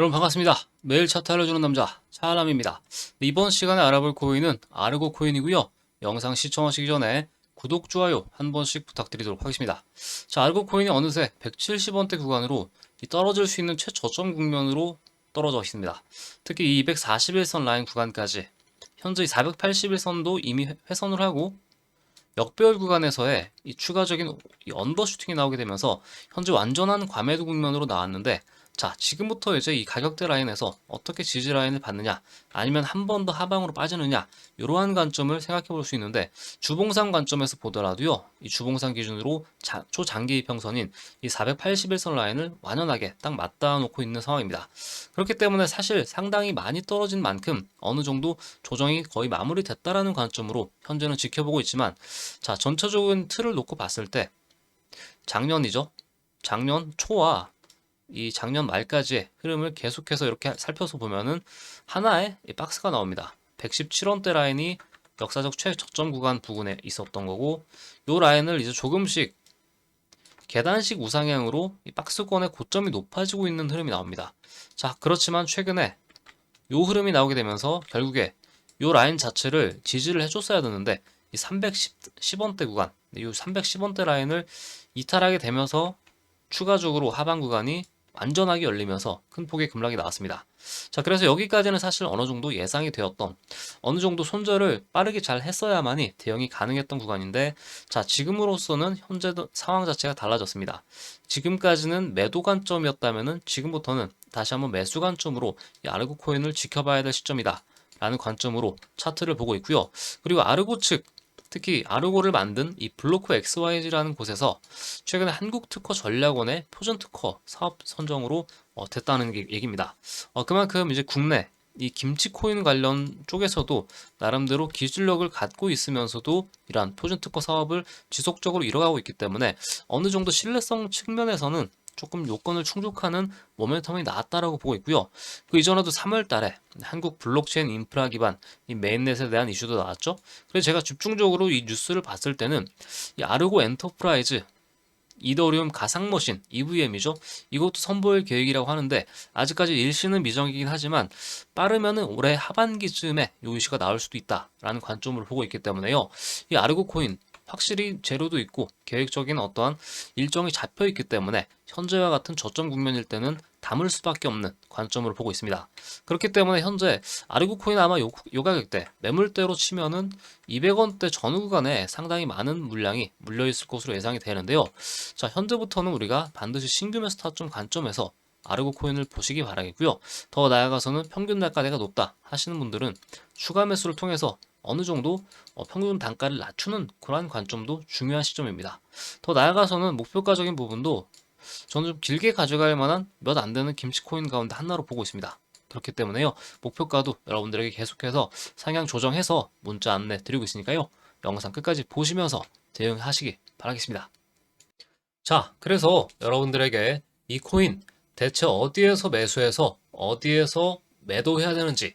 여러분 반갑습니다. 매일 차트 알려주는 남자 차람입니다. 이번 시간에 알아볼 코인은 아르고 코인이고요. 영상 시청하시기 전에 구독, 좋아요 한 번씩 부탁드리도록 하겠습니다. 자, 아르고 코인이 어느새 170원대 구간으로 이 떨어질 수 있는 최저점 국면으로 떨어져 있습니다. 특히 이 241선 라인 구간까지 현재 이 481선도 이미 회- 회선을 하고 역배열 구간에서의 이 추가적인 이 언더슈팅이 나오게 되면서 현재 완전한 과매도 국면으로 나왔는데 자 지금부터 이제 이 가격대 라인에서 어떻게 지지 라인을 받느냐 아니면 한 번 더 하방으로 빠지느냐 이러한 관점을 생각해 볼 수 있는데 주봉상 관점에서 보더라도요 이 주봉상 기준으로 자- 초장기 이평선인 이 481선 라인을 완연하게 딱 맞닿아 놓고 있는 상황입니다. 그렇기 때문에 사실 상당히 많이 떨어진 만큼 어느 정도 조정이 거의 마무리됐다라는 관점으로 현재는 지켜보고 있지만 자 전체적인 틀을 놓고 봤을 때 작년이죠? 작년 초와 이 작년 말까지의 흐름을 계속해서 이렇게 살펴서 보면은 하나의 이 박스가 나옵니다. 117원대 라인이 역사적 최저점 구간 부근에 있었던 거고 요 라인을 이제 조금씩 계단식 우상향으로 이 박스권의 고점이 높아지고 있는 흐름이 나옵니다. 자, 그렇지만 최근에 요 흐름이 나오게 되면서 결국에 요 라인 자체를 지지를 해줬어야 되는데 이 310원대 구간, 이 310원대 라인을 이탈하게 되면서 추가적으로 하방 구간이 완전하게 열리면서 큰 폭의 급락이 나왔습니다. 자, 그래서 여기까지는 사실 어느 정도 예상이 되었던 어느 정도 손절을 빠르게 잘 했어야만이 대응이 가능했던 구간인데 자, 지금으로서는 현재 상황 자체가 달라졌습니다. 지금까지는 매도 관점이었다면은 지금부터는 다시 한번 매수 관점으로 이 아르고 코인을 지켜봐야 될 시점이다. 라는 관점으로 차트를 보고 있고요. 그리고 아르고 측 특히 아르고를 만든 이 블로크 XYZ라는 곳에서 최근에 한국특허 전략원의 표준특허 사업 선정으로 어, 됐다는 게- 얘기입니다. 어, 그만큼 이제 국내 이 김치 코인 관련 쪽에서도 나름대로 기술력을 갖고 있으면서도 이러한 표준특허 사업을 지속적으로 이뤄가고 있기 때문에 어느 정도 신뢰성 측면에서는 조금 요건을 충족하는 모멘텀이 나왔다라고 보고 있고요. 그 이전에도 3월 달에 한국 블록체인 인프라 기반 이 메인넷에 대한 이슈도 나왔죠. 그래서 제가 집중적으로 이 뉴스를 봤을 때는 이 아르고 엔터프라이즈 이더리움 가상머신 EVM이죠. 이것도 선보일 계획이라고 하는데 아직까지 일시는 미정이긴 하지만 빠르면은 올해 하반기쯤에 요 이슈가 나올 수도 있다라는 관점으로 보고 있기 때문에요. 이 아르고 코인 확실히 재료도 있고 계획적인 어떠한 일정이 잡혀 있기 때문에 현재와 같은 저점 국면일 때는 담을 수밖에 없는 관점으로 보고 있습니다. 그렇기 때문에 현재 아르고 코인 아마 요, 요 가격대 매물대로 치면은 200원대 전후 구간에 상당히 많은 물량이 물려 있을 것으로 예상이 되는데요. 자, 현재부터는 우리가 반드시 신규 매수 타점 관점에서 아르고 코인을 보시기 바라겠고요. 더 나아가서는 평균 단가대가 높다 하시는 분들은 추가 매수를 통해서 어느 정도 어, 평균 단가를 낮추는 그러한 관점도 중요한 시점입니다. 더 나아가서는 목표가적인 부분도 저는 좀 길게 가져갈 만한 몇 안 되는 김치 코인 가운데 하나로 보고 있습니다. 그렇기 때문에요. 목표가도 여러분들에게 계속해서 상향 조정해서 문자 안내 드리고 있으니까요. 영상 끝까지 보시면서 대응하시기 바라겠습니다. 자, 그래서 여러분들에게 이 코인 대체 어디에서 매수해서 어디에서 매도해야 되는지